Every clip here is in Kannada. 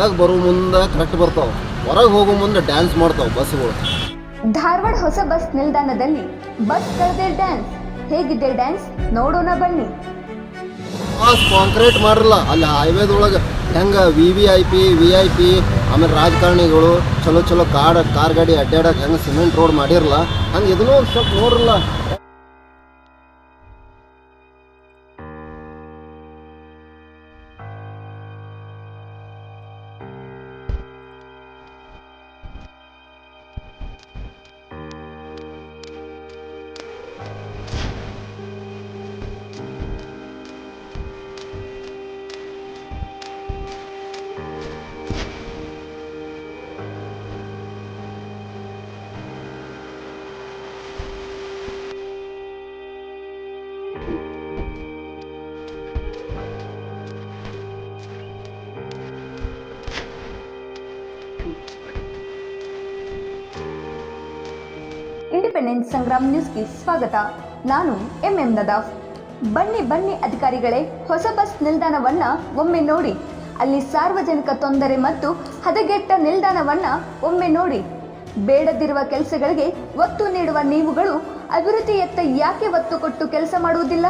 ಒಳಗೆ ಬರೋ ಮುಂದೆ ಕರೆಕ್ಟ್ ಬರ್ತಾವೆ. ಹೊರಗೆ ಹೋಗೋ ಮುಂದೆ ಡ್ಯಾನ್ಸ್ ಮಾಡ್ತಾವೆ ಬಸ್ಗಳು. ಧಾರವಾಡ ಹೊಸ ಬಸ್ ನಿಲ್ದಾಣದಲ್ಲಿ ಬಸ್ ಕರೆದೇ ಡ್ಯಾನ್ಸ್ ಹೇಗಿದೆ ಡ್ಯಾನ್ಸ್ ನೋಡೋಣ ಬನ್ನಿ. ಕಾಂಕ್ರೀಟ್ ಮಾಡಿರಲ್ಲ ಅಲ್ಲಿ ಹೈವೇದೊಳಗೆ ಹೆಂಗೆ V V I P V I P ಆಮೇಲೆ ರಾಜಕಾರಣಿಗಳು ಚಲೋ ಚಲೋ ಕಾರ್ ಕಾರ್ ಗಾಡಿ ಅಡ್ಡಾಡಕ್ಕೆ ಹೆಂಗೆ ಸಿಮೆಂಟ್ ರೋಡ್ ಮಾಡಿರಲ್ಲ ಹಂಗೆ ಇದನ್ನೂ ಸ್ವಲ್ಪ ನೋಡ್ರಲ್ಲ. ಇಂಡಿಪೆಂಡೆನ್ಸ್ ಸಂಗ್ರಾಮ್ ನ್ಯೂಸ್ಗೆ ಸ್ವಾಗತ. ನಾನು ಎಂ ಎಂ ನದಾಫ್. ಬನ್ನಿ ಬನ್ನಿ ಅಧಿಕಾರಿಗಳೇ, ಹೊಸ ಬಸ್ ನಿಲ್ದಾಣವನ್ನ ಒಮ್ಮೆ ನೋಡಿ. ಅಲ್ಲಿ ಸಾರ್ವಜನಿಕ ತೊಂದರೆ ಮತ್ತು ಹದಗೆಟ್ಟ ನಿಲ್ದಾಣವನ್ನ ಒಮ್ಮೆ ನೋಡಿ. ಬೇಡದಿರುವ ಕೆಲಸಗಳಿಗೆ ಒತ್ತು ನೀಡುವ ನೀವುಗಳು ಅಭಿವೃದ್ಧಿಯತ್ತ ಯಾಕೆ ಒತ್ತು ಕೊಟ್ಟು ಕೆಲಸ ಮಾಡುವುದಿಲ್ಲ?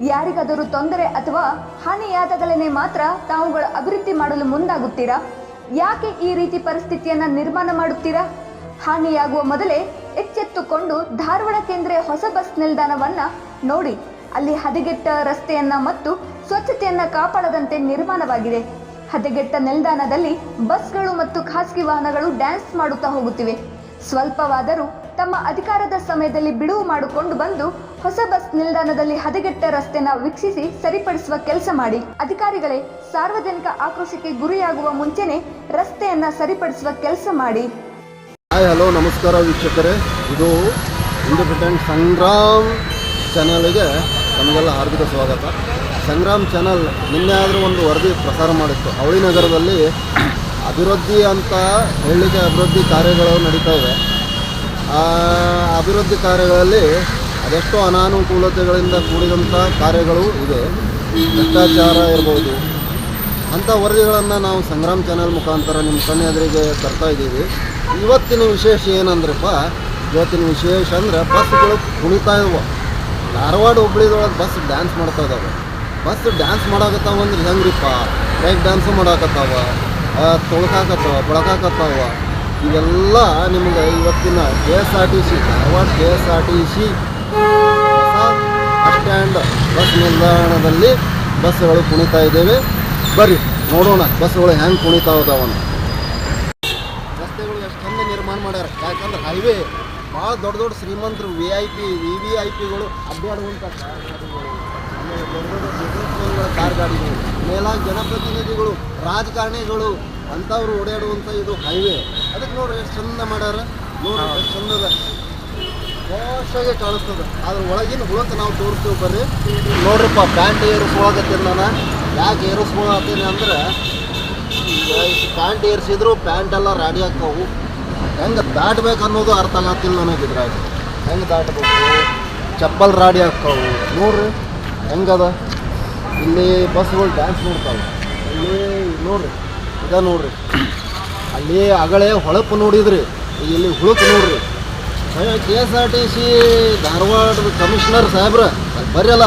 ಯಾರಿಗಾದರೂ ತೊಂದರೆ ಅಥವಾ ಹಾನಿಯಾದಾಗಲೇ ಮಾತ್ರ ತಾವುಗಳು ಅಭಿವೃದ್ಧಿ ಮಾಡಲು ಮುಂದಾಗುತ್ತೀರಾ? ಯಾಕೆ ಈ ರೀತಿ ಪರಿಸ್ಥಿತಿಯನ್ನ ನಿರ್ಮಾಣ ಮಾಡುತ್ತೀರಾ? ಹಾನಿಯಾಗುವ ಮೊದಲೇ ಎಚ್ಚೆತ್ತುಕೊಂಡು ಧಾರವಾಡ ಕೇಂದ್ರ ಹೊಸ ಬಸ್ ನಿಲ್ದಾಣವನ್ನ ನೋಡಿ. ಅಲ್ಲಿ ಹದಗೆಟ್ಟ ರಸ್ತೆಯನ್ನ ಮತ್ತು ಸ್ವಚ್ಛತೆಯನ್ನು ಕಾಪಾಡದಂತೆ ನಿರ್ಮಾಣವಾಗಿದೆ. ಹದಗೆಟ್ಟ ನಿಲ್ದಾಣದಲ್ಲಿ ಬಸ್ಗಳು ಮತ್ತು ಖಾಸಗಿ ವಾಹನಗಳು ಡ್ಯಾನ್ಸ್ ಮಾಡುತ್ತಾ ಹೋಗುತ್ತಿವೆ. ಸ್ವಲ್ಪವಾದರೂ ತಮ್ಮ ಅಧಿಕಾರದ ಸಮಯದಲ್ಲಿ ಬಿಡುವು ಮಾಡಿಕೊಂಡು ಬಂದು ಹೊಸ ಬಸ್ ನಿಲ್ದಾಣದಲ್ಲಿ ಹದಗೆಟ್ಟ ರಸ್ತೆನ ವೀಕ್ಷಿಸಿ ಸರಿಪಡಿಸುವ ಕೆಲಸ ಮಾಡಿ. ಅಧಿಕಾರಿಗಳೇ, ಸಾರ್ವಜನಿಕ ಆಕ್ರೋಶಕ್ಕೆ ಗುರಿಯಾಗುವ ಮುಂಚೆನೆ ರಸ್ತೆಯನ್ನ ಸರಿಪಡಿಸುವ ಕೆಲಸ ಮಾಡಿ. ಹಾಯ್, ಹಲೋ, ನಮಸ್ಕಾರ ವೀಕ್ಷಕರೇ. ಇದು ಇಂಡಿಪೆಂಡೆಂಟ್ ಸಂಗ್ರಾಮ್ ಚಾನಲ್ಗೆ ನಮಗೆಲ್ಲ ಹಾರ್ದಿಕ ಸ್ವಾಗತ. ಸಂಗ್ರಾಮ್ ಚಾನಲ್ ನಿನ್ನೆ ಆದರೂ ಒಂದು ವರದಿ ಪ್ರಸಾರ ಮಾಡಿತ್ತು. ಅವಳಿ ನಗರದಲ್ಲಿ ಅಭಿವೃದ್ಧಿ ಅಂತ ಹೇಳಲಿಕ್ಕೆ ಅಭಿವೃದ್ಧಿ ಕಾರ್ಯಗಳು ನಡೀತಾ ಇವೆ. ಆ ಅಭಿವೃದ್ಧಿ ಕಾರ್ಯಗಳಲ್ಲಿ ಅದೆಷ್ಟೋ ಅನಾನುಕೂಲತೆಗಳಿಂದ ಕೂಡಿದಂಥ ಕಾರ್ಯಗಳು ಇದೆ. ಭ್ರಷ್ಟಾಚಾರ ಇರ್ಬೋದು. ಅಂಥ ವರದಿಗಳನ್ನು ನಾವು ಸಂಗ್ರಾಮ್ ಚಾನಲ್ ಮುಖಾಂತರ ನಿಮ್ಮ ಕಣ್ಣೆದುರಿಗೆ ತರ್ತಾ ಇದ್ದೀವಿ. ಇವತ್ತಿನ ವಿಶೇಷ ಏನಂದ್ರಪ್ಪ? ಇವತ್ತಿನ ವಿಶೇಷ ಅಂದರೆ ಬಸ್ಗಳು ಕುಣಿತಾ ಇದ್ವು ಧಾರವಾಡ ಹುಬ್ಳಿದೊಳಗೆ ಬಸ್ ಡ್ಯಾನ್ಸ್ ಮಾಡ್ತಾ ಇದ್ದಾವೆ ಬಸ್ ಡ್ಯಾನ್ಸ್ ಮಾಡಾಕತ್ತಾವ ಅಂದ್ರೆ ಹೆಂಗ್ರಿಪ್ಪ? ಬ್ರೇಕ್ ಡ್ಯಾನ್ಸು ಮಾಡಾಕತ್ತಾವ ತೊಳ್ಕಾಕತ್ತಾವ ಬಳಕಾಕತ್ತಾವ ಇವೆಲ್ಲ ನಿಮಗೆ ಇವತ್ತಿನ K S R T C Dharwad K S R T C bus stand bus ನಿಲ್ದಾಣದಲ್ಲಿ ಬಸ್ಗಳು ಕುಣಿತಾ ಇದ್ದೇವೆ. ಬರ್ರಿ, ನೋಡೋಣ ಬಸ್ಗಳು ಹೆಂಗೆ ಕುಣಿತಾ ಹೋದವನು ರಸ್ತೆಗಳು ಎಷ್ಟೊಂದು ನಿರ್ಮಾಣ ಮಾಡ್ಯಾರ. ಯಾಕಂದ್ರೆ ಹೈವೇ ಭಾಳ ದೊಡ್ಡ ದೊಡ್ಡ ಶ್ರೀಮಂತರು V I P V V I ಪಿಗಳು ಅಡ್ಡಾಡುವಂಥ ಕಾರ್ ಬಿಸ್ನೆಸ್ಮನ್ಗಳ ಮೇಲಾಗಿ ಜನಪ್ರತಿನಿಧಿಗಳು ರಾಜಕಾರಣಿಗಳು ಅಂಥವ್ರು ಓಡಾಡುವಂಥ ಇದು ಹೈವೇ ಅದಕ್ಕೆ ನೋಡ್ರಿ ಎಷ್ಟು ಚಂದ ಮಾಡ್ಯಾರ. ನೋಡ್ರಿ ಎಷ್ಟು ಚಂದದ ಸ್ಪಷ್ಟವಾಗಿ ಕಾಣಿಸ್ತದೆ. ಅದ್ರ ಒಳಗಿನ ಹುಳಕ್ಕೆ ನಾವು ತೋರಿಸ್ತೀವಿ ಬರ್ರಿ. ನೋಡ್ರಿಪ್ಪ ಪ್ಯಾಂಟ್ ಏರಿಸ್ಕೊಳಕತ್ತೀನಿ ನಾನು. ಯಾಕೆ ಏರಿಸ್ಕೊಳತ್ತೀನಿ ಅಂದ್ರೆ ಪ್ಯಾಂಟ್ ಏರಿಸಿದ್ರು ಪ್ಯಾಂಟ್ ಎಲ್ಲ ರಾಡಿ ಹಾಕವು ಹೆಂಗೆ ದಾಟ್ಬೇಕು ಅನ್ನೋದು ಅರ್ಥ ಆಗತ್ತಿಲ್ಲ ನನಗೆ ಇದ್ರಾಗ. ಹೆಂಗೆ ದಾಟ್ಬೇಕು? ಚಪ್ಪಲ್ ರಾಡಿ ಹಾಕವು ನೋಡ್ರಿ. ಹೆಂಗದ? ಇಲ್ಲಿ ಬಸ್ಗಳು ಡ್ಯಾನ್ಸ್ ಮಾಡ್ತಾವೆ ಇಲ್ಲಿ ನೋಡ್ರಿ, ಇದ ನೋಡ್ರಿ. ಅಲ್ಲಿ ಅಗಳೇ ಹೊಳಪು ನೋಡಿದ್ರಿ, ಇಲ್ಲಿ ಹುಳುಕು ನೋಡ್ರಿ. K S R T C ಧಾರವಾಡದ ಕಮಿಷನರ್ ಸಾಹೇಬ್ರ ಬರ್ರಲ್ಲ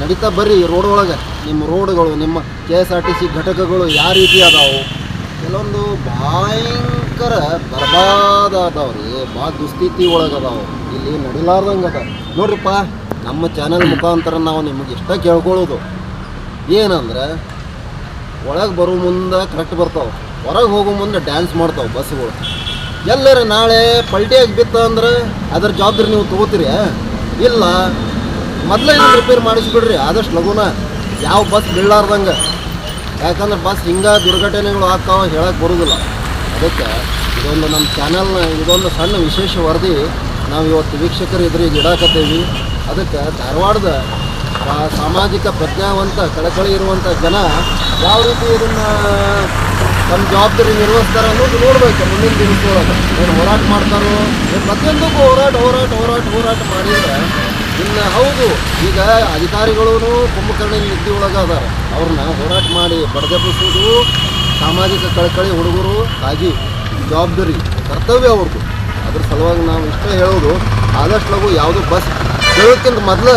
ನಡೀತಾ ಬರ್ರಿ ರೋಡ್ ಒಳಗೆ. ನಿಮ್ಮ ರೋಡ್ಗಳು ನಿಮ್ಮ K S R T C ಘಟಕಗಳು ಯಾವ ರೀತಿ ಅದಾವು? ಕೆಲವೊಂದು ಭಯಂಕರ ಬರ್ಬಾದ ಅದಾವ ರೀ ಭಾಳ ದುಸ್ಥಿತಿ ಒಳಗೆ ಅದಾವು ಇಲ್ಲಿ ನಡಿಲಾರ್ದಂಗೆ ಅದ. ನೋಡ್ರಿಪ್ಪ. ನಮ್ಮ ಚಾನಲ್ ಮುಖಾಂತರ ನಾವು ನಿಮಗೆ ಇಷ್ಟ ಕೇಳ್ಕೊಳ್ಳೋದು. ಏನಂದ್ರೆ, ಒಳಗೆ ಬರೋ ಮುಂದೆ ಕರೆಕ್ಟ್ ಬರ್ತಾವೆ. ಹೊರಗೆ ಹೋಗೋ ಮುಂದೆ ಡ್ಯಾನ್ಸ್ ಮಾಡ್ತಾವೆ ಬಸ್ಗಳು ಎಲ್ಲರ ನಾಳೆ ಪಲ್ಟಿಯಾಗಿ ಬಿತ್ತ ಅಂದ್ರೆ ಅದರ ಜವಾಬ್ದಾರಿ ನೀವು ತಗೋತೀರಿ ಇಲ್ಲ, ಮೊದಲೇ ರಿಪೇರ್ ಮಾಡಿಸ್ಬಿಡ್ರಿ, ಆದಷ್ಟು ಲಘುನ ಯಾವ ಬಸ್ ಬೀಳಾರ್ದಂಗೆ ಯಾಕಂದ್ರೆ ಬಸ್ ಹಿಂಗೆ ದುರ್ಘಟನೆಗಳು ಆಗ್ತಾವ ಹೇಳಕ್ಕೆ ಬರೋದಿಲ್ಲ. ಅದಕ್ಕೆ ಇದೊಂದು ನಮ್ಮ ಚಾನಲ್ನ ಇದೊಂದು ಸಣ್ಣ ವಿಶೇಷ ವರದಿ. ನಾವು ಇವತ್ತು ವೀಕ್ಷಕರು ಎದುರಿಗೆ ಇಡಾಕತ್ತೀವಿ. ಅದಕ್ಕೆ ಧಾರವಾಡದ ಸಾಮಾಜಿಕ ಪ್ರಜ್ಞಾವಂತ ಕಳಕಳಿ ಇರುವಂಥ ಜನ ಯಾವ ರೀತಿ ಇದನ್ನು ತಮ್ಮ ಜವಾಬ್ದಾರಿ ನಿರ್ವಹಿಸ್ತಾರ ಅನ್ನೋದು ನೋಡ್ಬೇಕು. ಮುಂದಿನ ದಿನದೊಳಗೆ ಏನು ಹೋರಾಟ ಮಾಡ್ತಾರೋ ಪ್ರತಿಯೊಂದಕ್ಕೂ ಹೋರಾಟ ಹೋರಾಟ ಹೋರಾಟ ಹೋರಾಟ ಮಾಡಿದ್ರೆ ಇನ್ನು ಹೌದು, ಈಗ ಅಧಿಕಾರಿಗಳೂ ಕುಂಭಕರ್ಣಿ ನಿದ್ದೆ ಒಳಗೆ ಅದಾರ ಅವ್ರನ್ನ ಹೋರಾಟ ಮಾಡಿ ಬಡದೆಬ್ಬಿಸೋದು ಸಾಮಾಜಿಕ ಕಳಕಳಿ ಹುಡುಗರು ಆಗಿ ಜವಾಬ್ದಾರಿ, ಕರ್ತವ್ಯ ಅವ್ರದ್ದು ಅದ್ರ ಸಲುವಾಗಿ ನಾವು ಇಷ್ಟೇ ಹೇಳೋದು ಆದಷ್ಟು ಲಘು ಯಾವುದು ಬಸ್ ಹೇಳೋಕ್ಕಿಂತ ಮೊದಲು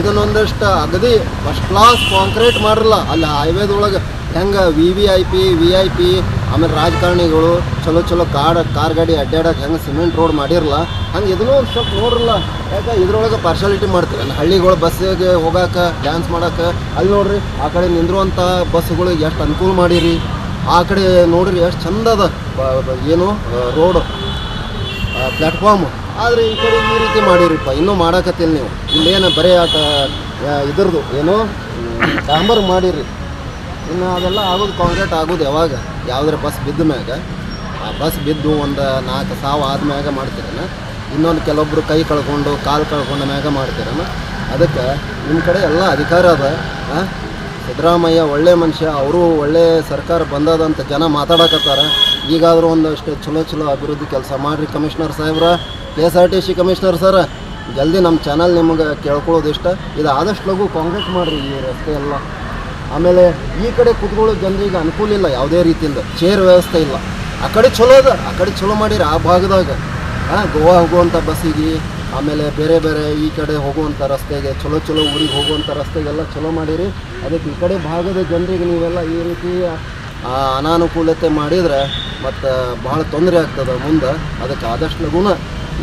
ಇದನ್ನೊಂದಷ್ಟು ಅಗದಿ ಫಸ್ಟ್ ಕ್ಲಾಸ್ ಕಾಂಕ್ರೀಟ್ ಮಾಡಿರಲ್ಲ, ಅಲ್ಲಿ ಹೈವೇದೊಳಗೆ ಹೆಂಗೆ V V I P V I P ಆಮೇಲೆ ರಾಜಕಾರಣಿಗಳು ಚಲೋ ಚಲೋ ಕಾರ್ ಕಾರ್ ಗಾಡಿ ಅಡ್ಡಾಡಕ್ಕೆ ಹೆಂಗೆ ಸಿಮೆಂಟ್ ರೋಡ್ ಮಾಡಿರಲ್ಲ, ಹಂಗೆ ಇದನ್ನೂ ಒಂದು ಸ್ವಲ್ಪ ನೋಡ್ರಲ್ಲ, ಯಾಕೆ ಇದ್ರೊಳಗೆ ಪಾರ್ಶಾಲಿಟಿ ಮಾಡ್ತಾರೆ ಅಲ್ಲಿ ಹಳ್ಳಿಗಳು ಬಸ್ಸಿಗೆ ಹೋಗಾಕ ಡ್ಯಾನ್ಸ್ ಮಾಡೋಕೆ, ಅಲ್ಲಿ ನೋಡ್ರಿ ಆ ಕಡೆ ನಿಂದಿರುವಂಥ ಬಸ್ಗಳಿಗೆ ಎಷ್ಟು ಅನುಕೂಲ ಮಾಡಿರಿ, ಆ ಕಡೆ ನೋಡ್ರಿ ಎಷ್ಟು ಚಂದ ಅದ ಏನು, ರೋಡ್. ಪ್ಲ್ಯಾಟ್ಫಾರ್ಮ್ ಆದರೆ ಈ ಕಡೆ ಈ ರೀತಿ ಮಾಡಿರಿಪ್ಪ, ಇನ್ನೂ ಮಾಡಾಕತ್ತಿಲ್ಲ ನೀವು. ಇಲ್ಲೇನು ಬರೀ ಆಟ ಇದ್ರದ್ದು, ಏನು? ಡಾಂಬರ್ ಮಾಡಿರಿ. ಇನ್ನು ಅದೆಲ್ಲ ಆಗೋದು ಕಾಂಕ್ರೀಟ್ ಆಗೋದು ಯಾವಾಗ? ಯಾವುದ್ರ ಬಸ್ ಬಿದ್ದ ಮ್ಯಾಗ? ಆ ಬಸ್ ಬಿದ್ದು ಒಂದು ನಾಲ್ಕು ಸಾವು ಆದ್ಮ್ಯಾಗ ಮಾಡ್ತೀರನ? ಇನ್ನೊಂದು ಕೆಲವೊಬ್ರು ಕೈ ಕಳ್ಕೊಂಡು, ಕಾಲು ಕಳ್ಕೊಂಡ ಮ್ಯಾಗ ಮಾಡ್ತೀರನ? ಅದಕ್ಕೆ ನಿಮ್ಮ ಕಡೆ ಎಲ್ಲ ಅಧಿಕಾರ ಅದ? ಸಿದ್ದರಾಮಯ್ಯ ಒಳ್ಳೆ ಮನುಷ್ಯ, ಅವರು ಒಳ್ಳೆ ಸರ್ಕಾರ ಬಂದದಂತ ಜನ ಮಾತಾಡಕತ್ತಾರ. ಈಗಾದರೂ ಒಂದಷ್ಟು ಚಲೋ ಚಲೋ ಅಭಿವೃದ್ಧಿ ಕೆಲಸ ಮಾಡಿರಿ ಕಮಿಷನರ್ ಸಾಹೇಬ್ರ. K S R T C commissioner sir, ಜಲ್ದಿ ನಮ್ಮ ಚಾನಲ್ ನಿಮಗೆ ಕೇಳ್ಕೊಳ್ಳೋದು ಇಷ್ಟ. ಇದು ಆದಷ್ಟು ಲಘು ಕಾಂಗ್ರೆಸ್ ಮಾಡಿರಿ ಈ ರಸ್ತೆ ಎಲ್ಲ. ಆಮೇಲೆ ಈ ಕಡೆ ಕುತ್ಕೊಳ್ಳೋ ಜನರಿಗೆ ಅನುಕೂಲ ಇಲ್ಲ, ಯಾವುದೇ ರೀತಿಯಿಂದ. ಚೇರ್ ವ್ಯವಸ್ಥೆ ಇಲ್ಲ. ಆ ಕಡೆ ಚಲೋ ಅದ, ಆ ಕಡೆ ಚಲೋ ಮಾಡಿರಿ ಆ ಭಾಗದಾಗ. ಹಾಂ ಗೋವಾ ಹೋಗುವಂಥ ಬಸ್ಸಿಗೆ, ಆಮೇಲೆ ಬೇರೆ ಬೇರೆ ಈ ಕಡೆ ಹೋಗುವಂಥ ರಸ್ತೆಗೆ, ಚಲೋ ಚಲೋ ಊರಿಗೆ ಹೋಗುವಂಥ ರಸ್ತೆಗೆಲ್ಲ ಚಲೋ ಮಾಡಿರಿ. ಅದಕ್ಕೆ ಈ ಕಡೆ ಭಾಗದ ಜನರಿಗೆ ನೀವೆಲ್ಲ ಈ ರೀತಿ ಆ, ಅನಾನುಕೂಲತೆ ಮಾಡಿದರೆ ಮತ್ತು ಭಾಳ ತೊಂದರೆ ಆಗ್ತದೆ ಮುಂದೆ. ಅದಕ್ಕೆ ಆದಷ್ಟು ಲಗುನ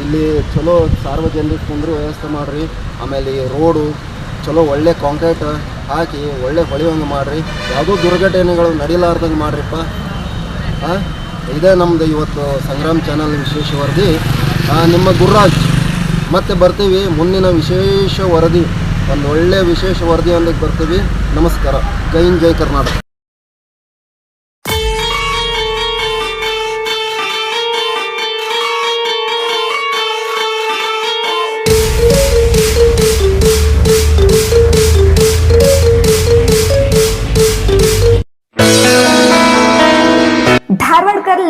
ಇಲ್ಲಿ ಚಲೋ ಸಾರ್ವಜನಿಕ ಕುಂದ್ರೂ ವ್ಯವಸ್ಥೆ ಮಾಡಿರಿ. ಆಮೇಲೆ ಈ ರೋಡು ಚಲೋ ಒಳ್ಳೆ ಕಾಂಕ್ರೀಟ್ ಹಾಕಿ ಒಳ್ಳೆ ಹೊಳೆಯುವಂಗೆ ಮಾಡಿರಿ. ಯಾವುದೋ ದುರ್ಘಟನೆಗಳು ನಡೀಲಾರ್ದಂಗೆ ಮಾಡಿರಿಪ್ಪ. ಆ, ಇದೇ ನಮ್ಮದು ಇವತ್ತು ಸಂಗ್ರಾಮ್ ಚಾನಲ್ ವಿಶೇಷ ವರದಿ ನಿಮ್ಮ ಗುರುರಾಜ್ ಮತ್ತೆ ಬರ್ತೀವಿ ಮುಂದಿನ ವಿಶೇಷ ವರದಿ. ಒಂದು ಒಳ್ಳೆ ವಿಶೇಷ ವರದಿ ಅಂದಕ್ಕೆ ಬರ್ತೀವಿ. ನಮಸ್ಕಾರ. ಜೈನ್ ಜೈ Karnataka.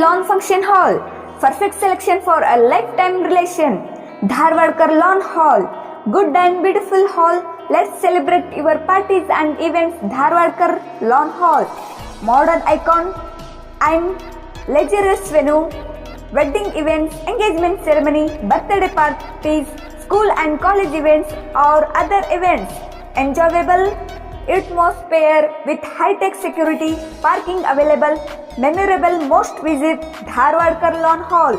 Lawn Function Hall. Perfect selection for a lifetime relation. Dharwadkar Lawn Hall. Good and beautiful hall. Let's celebrate your parties and events. Dharwadkar Lawn Hall. Modern icon and luxurious venue. Wedding events, engagement ceremony, birthday parties, school and college events or other events. Enjoyable atmosphere with high-tech security, parking available, memorable most visit Dharwad Lawn Hall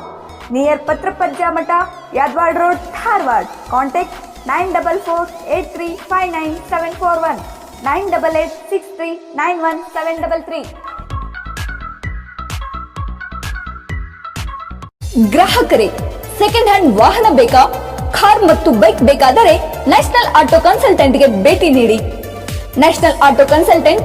near Patrapajja Mata, Yadwad Road, Dharwad. Contact 944-8359-741, 988-6391-733. ಗ್ರಾಹಕರೇ ಸೆಕೆಂಡ್ ಹ್ಯಾಂಡ್ ವಾಹನ ಬೇಕಾ ಕಾರ್ ಮತ್ತು ಬೈಕ್ ಬೇಕಾದರೆ ನ್ಯಾಷನಲ್ ಆಟೋ ಕನ್ಸಲ್ಟೆಂಟ್ಗೆ ಭೇಟಿ ನೀಡಿ ನ್ಯಾಷನಲ್ ಆಟೋ ಕನ್ಸಲ್ಟೆಂಟ್